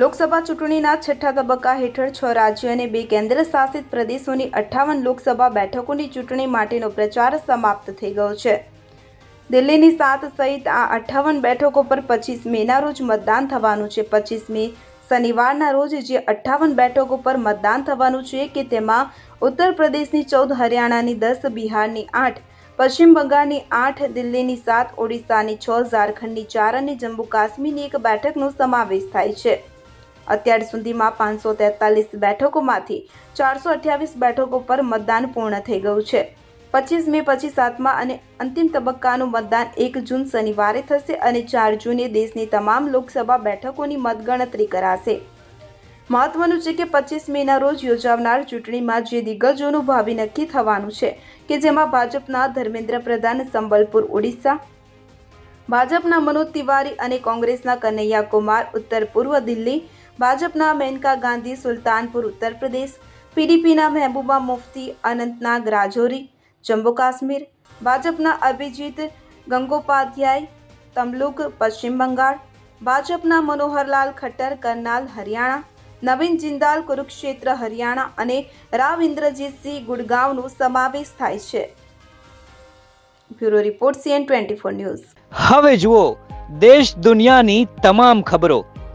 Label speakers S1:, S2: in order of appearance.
S1: લોકસભા ચૂંટણીના છઠ્ઠા તબક્કા હેઠળ છ રાજ્ય અને બે કેન્દ્ર શાસિત પ્રદેશોની અઠ્ઠાવન લોકસભા બેઠકોની ચૂંટણી માટેનો પ્રચાર સમાપ્ત થઈ ગયો છે. દિલ્હીની સાત સહિત આ અઠ્ઠાવન બેઠકો પર પચીસ મેના રોજ મતદાન થવાનું છે. પચીસ મે શનિવારના રોજ જે અઠ્ઠાવન બેઠકો પર મતદાન થવાનું છે કે તેમાં ઉત્તર પ્રદેશની ચૌદ, હરિયાણાની દસ, બિહારની આઠ, પશ્ચિમ બંગાળની આઠ, દિલ્હીની સાત, ઓડિશાની છ, ઝારખંડની ચાર અને જમ્મુ કાશ્મીરની એક બેઠકનો સમાવેશ થાય છે. અત્યાર સુધીમાં પાંચસો તેતાલીસ બેઠકોમાંથી ચારસો અઠ્યાવીસ બેઠકો પર મતદાન પૂર્ણ થઈ ગયું છે. પચીસ મે પછી સાતમા અને અંતિમ તબક્કાનું મતદાન એક જૂન શનિવારે થશે અને ચાર જૂને દેશની તમામ લોકસભા બેઠકોની મતગણતરી કરાશે. મહત્વનું છે કે પચીસ મેના રોજ યોજાનાર ચૂંટણીમાં જે દિગ્ગજોનું ભાવિ નક્કી થવાનું છે કે જેમાં ભાજપના ધર્મેન્દ્ર પ્રધાન સંબલપુર, ઓડિશા, ભાજપના મનોજ તિવારી અને કોંગ્રેસના કનૈયા કુમાર ઉત્તર પૂર્વ દિલ્હી ભાજપના મેનકા ગાંધી, સુલતાનપુર, ઉત્તર પ્રદેશ, પીડીપીના મહેબૂબા મુફ્તી, અનંતનાગ રાજૌરી, જમ્મુ કાશ્મીર, ભાજપના અભિજીત ગંગોપાધ્યાય, તમલુક, પશ્ચિમ બંગાળ, ભાજપના મનોહરલાલ ખટ્ટર, કરનાલ, હરિયાણા, નવીન જિંદાલ, કુરુક્ષેત્ર, હરિયાણા અને રાવ ઇન્દ્રજીતસિંહ ગુડગાંવનો સમાવેશ થાય છે. Bureau report CN twenty four news.
S2: હવે જુઓ, દેશ દુનિયાની તમામ ખબરો.